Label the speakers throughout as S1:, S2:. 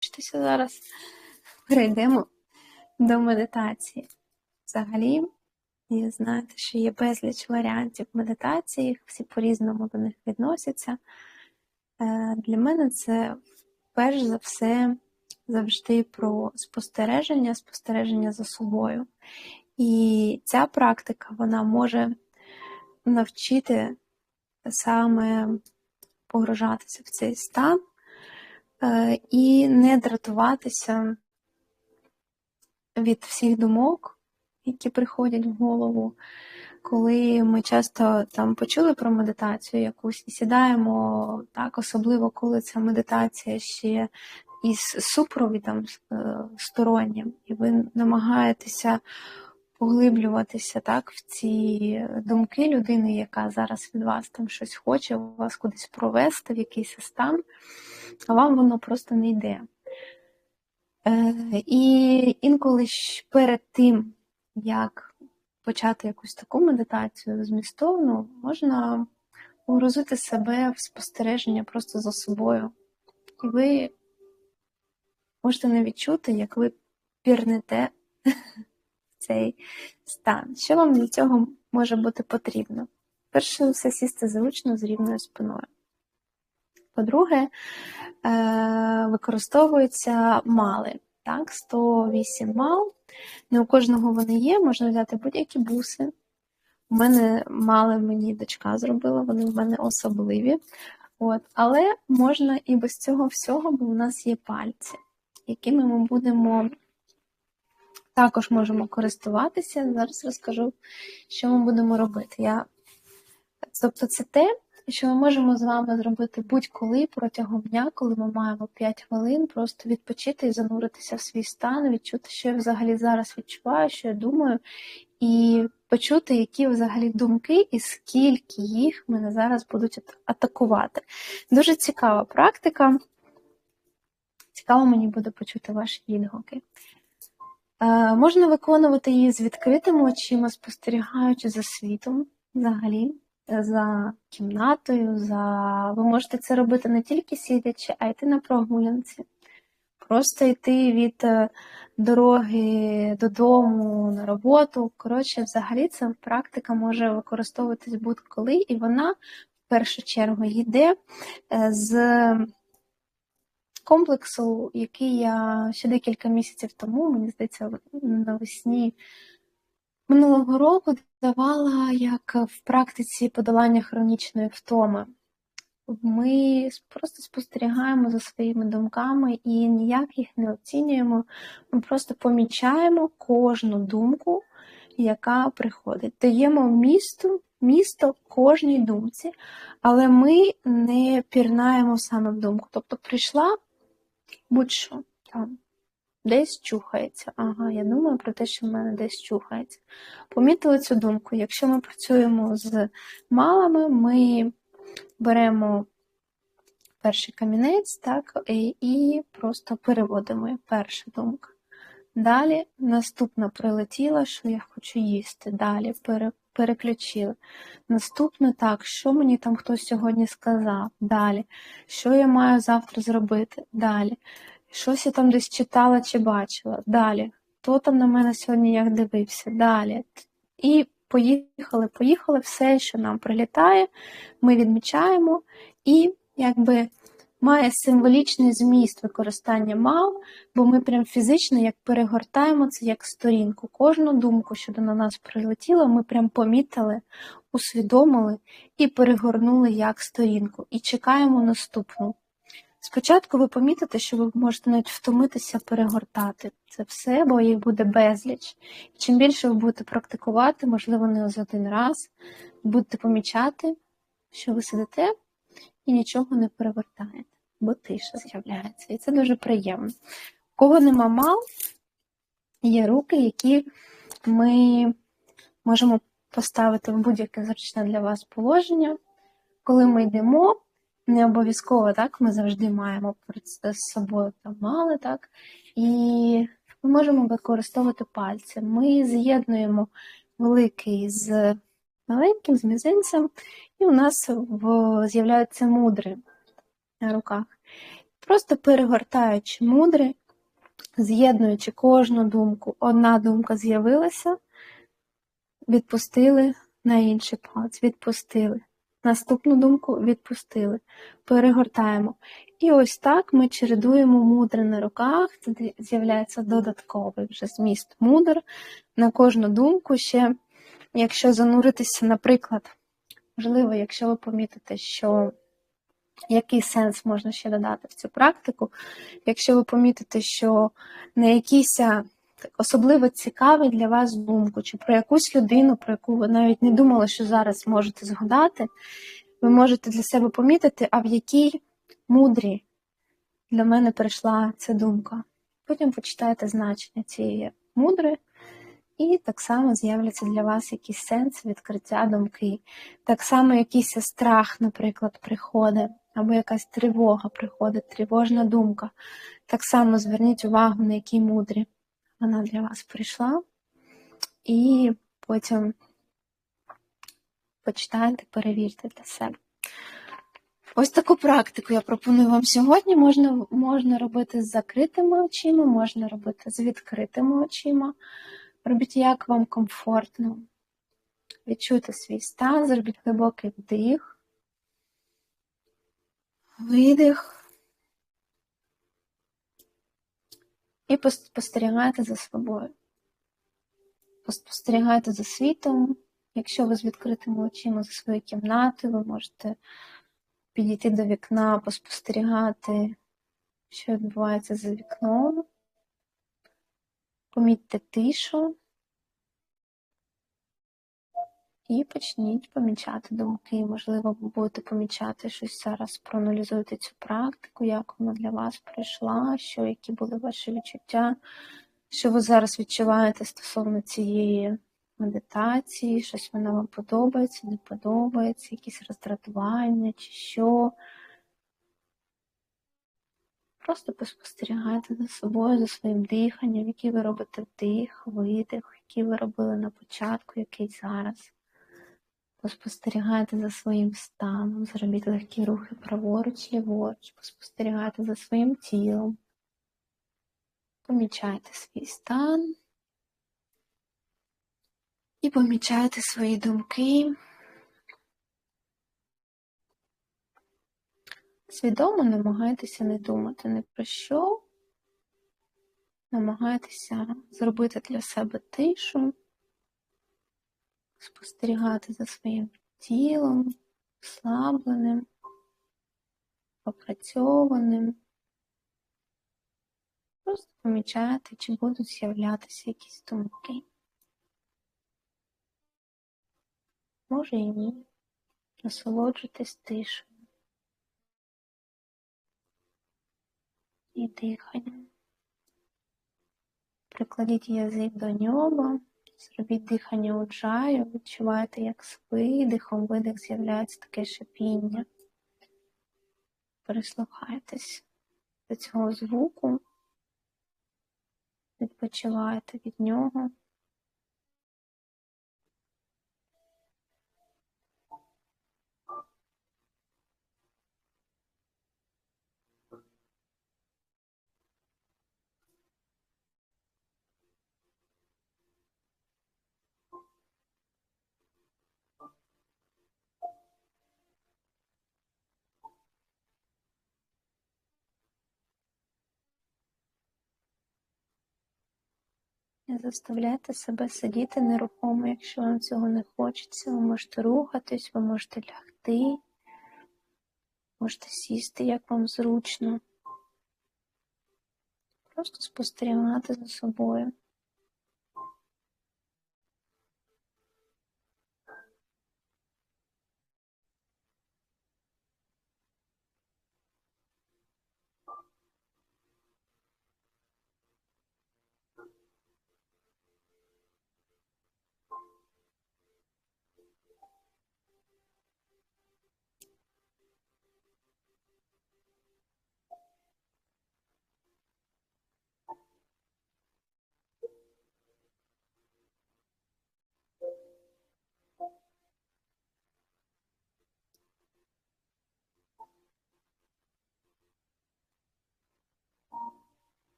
S1: вчитися зараз. Перейдемо до медитації. Взагалі, і знаєте, що є безліч варіантів медитації, всі по-різному до них відносяться. Е, Для мене це перш за все завжди про спостереження, спостереження за собою. І ця практика вона може навчити саме погружатися в цей стан і не дратуватися від всіх думок, які приходять в голову. Коли ми часто там почули про медитацію якусь і сідаємо, так, особливо коли ця медитація ще із супровідом е, стороннім, і ви намагаєтеся поглиблюватися так, в ці думки людини, яка зараз від вас там щось хоче, вас кудись провести в якийсь стан, а вам воно просто не йде. Е, І інколи ж перед тим, як почати якусь таку медитацію змістовну, можна погрузити себе в спостереження просто за собою. І ви можете не відчути, як ви пірнете цей стан. Що вам для цього може бути потрібно? Перше все сісти зручно з рівною спиною. По-друге, використовуються мали. Так, 108 мал. Не у кожного вони є, можна взяти будь-які буси. У мене мали мені дочка зробила, вони в мене особливі. От. Але можна і без цього всього, бо у нас є пальці, якими ми будемо також можемо користуватися. Зараз розкажу, що ми будемо робити. Я... Тобто це те, що ми можемо з вами зробити будь-коли протягом дня, коли ми маємо 5 хвилин, просто відпочити і зануритися в свій стан, відчути, що я взагалі зараз відчуваю, що я думаю, і почути, які взагалі думки і скільки їх мене зараз будуть атакувати. Дуже цікава практика. Цікаво мені буде почути ваші відгуки. Е, можна виконувати її з відкритими очима, спостерігаючи за світом взагалі за кімнатою, за ви можете це робити не тільки сидячи, а йти на прогулянці. Просто йти від е, дороги додому, на роботу. Коротше, взагалі ця практика може використовуватись будь-коли, і вона в першу чергу йде е, з комплексу, який я ще декілька місяців тому, мені здається, навесні минулого року давала як в практиці подолання хронічної втоми. Ми просто спостерігаємо за своїми думками і ніяк їх не оцінюємо. Ми просто помічаємо кожну думку, яка приходить. Даємо місту, місто кожній думці, але ми не пірнаємо саме в думку. Тобто прийшла будь-що там десь чухається. Ага, я думаю про те, що в мене десь чухається. Помітили цю думку. Якщо ми працюємо з малами, ми беремо перший камінець, так, і, і просто переводимо перша думка. Далі наступна прилетіла, що я хочу їсти. Далі пере, переключили. Наступне так, що мені там хтось сьогодні сказав. Далі, що я маю завтра зробити? Далі. Щось я там десь читала чи бачила. Далі. Хто там на мене сьогодні як дивився? Далі. І поїхали, поїхали, все, що нам прилітає, ми відмічаємо і якби має символічний зміст використання мав, бо ми прям фізично як перегортаємо це як сторінку. Кожну думку, що до нас прилетіла, ми прям помітили, усвідомили і перегорнули як сторінку. І чекаємо наступну. Спочатку ви помітите, що ви можете навіть втомитися перегортати це все, бо їх буде безліч. І чим більше ви будете практикувати, можливо, не за один раз, будете помічати, що ви сидите і нічого не перевертаєте, бо тиша з'являється. І це дуже приємно. У кого нема мал, є руки, які ми можемо поставити в будь-яке зручне для вас положення. Коли ми йдемо, не обов'язково так, ми завжди маємо з собою мали, так, і ми можемо використовувати пальці. Ми з'єднуємо великий з маленьким, з мізинцем, і у нас з'являються мудри на руках. Просто перегортаючи мудри, з'єднуючи кожну думку, одна думка з'явилася, відпустили на інший палець, відпустили. Наступну думку відпустили, перегортаємо. І ось так ми чередуємо мудри на руках, тоді з'являється додатковий вже зміст мудр. На кожну думку ще, якщо зануритися, наприклад, можливо, якщо ви помітите, що який сенс можна ще додати в цю практику, якщо ви помітите, що на якийсь особливо цікавий для вас думку, чи про якусь людину, про яку ви навіть не думали, що зараз можете згадати, ви можете для себе помітити, а в якій мудрі для мене прийшла ця думка. Потім почитайте значення цієї мудри, і так само з'являться для вас якийсь сенс відкриття думки. Так само якийсь страх, наприклад, приходить, або якась тривога приходить, тривожна думка. Так само зверніть увагу, на якій мудрі вона для вас прийшла, і потім почитайте, перевірте для себе. Ось таку практику я пропоную вам сьогодні. Можна можна робити з закритими очима, можна робити з відкритими очима. Робіть, як вам комфортно. Відчуйте свій стан, зробіть глибокий вдих, видих. І спостерігайте за собою. Спостерігайте за світом. Якщо ви з відкритими очима за свою кімнату, ви можете підійти до вікна, поспостерігати, що відбувається за вікном. Помітьте тишу і почніть помічати думки. Можливо, ви будете помічати щось зараз, проаналізуйте цю практику, як вона для вас прийшла, що які були ваші відчуття, що ви зараз відчуваєте стосовно цієї медитації, щось вона вам подобається, не подобається, якісь роздратування чи що. Просто поспостерігайте за собою, за своїм диханням, який ви робите вдих, видих, який ви робили на початку, який зараз. Поспостерігайте за своїм станом, зробіть легкі рухи праворуч, ліворуч, поспостерігайте за своїм тілом. Помічайте свій стан і помічайте свої думки. Свідомо намагайтеся не думати ні про що, намагайтеся зробити для себе тишу, спостерігати за своїм тілом, ослабленим, опрацьованим. Просто помічайте, чи будуть з'являтися якісь думки. Може і ні. Насолоджуйтесь тишею. і диханням. Прикладіть язик до нього, зробіть дихання у джаю, відчувайте, як з видихом, видих з'являється таке шипіння. Прислухайтесь до цього звуку, відпочивайте від нього. Не заставляйте себе сидіти нерухомо, якщо вам цього не хочеться. Ви можете рухатись, ви можете лягти, можете сісти, як вам зручно. Просто спостерігати за собою.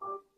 S1: Thank you.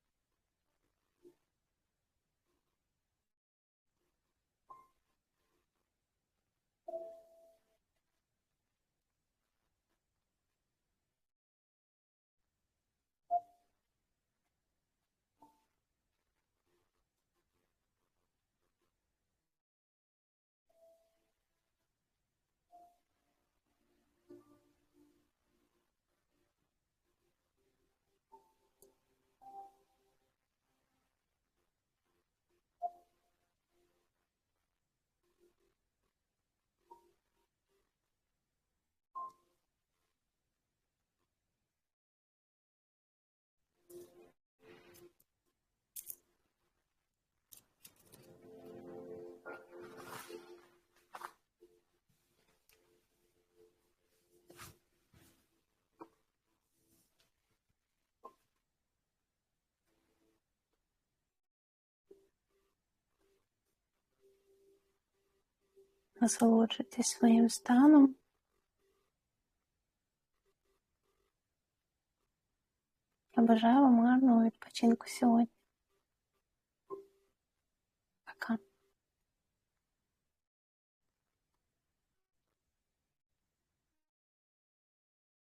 S1: Насолоджуйтесь своїм станом. Я бажаю вам гарного відпочинку сьогодні.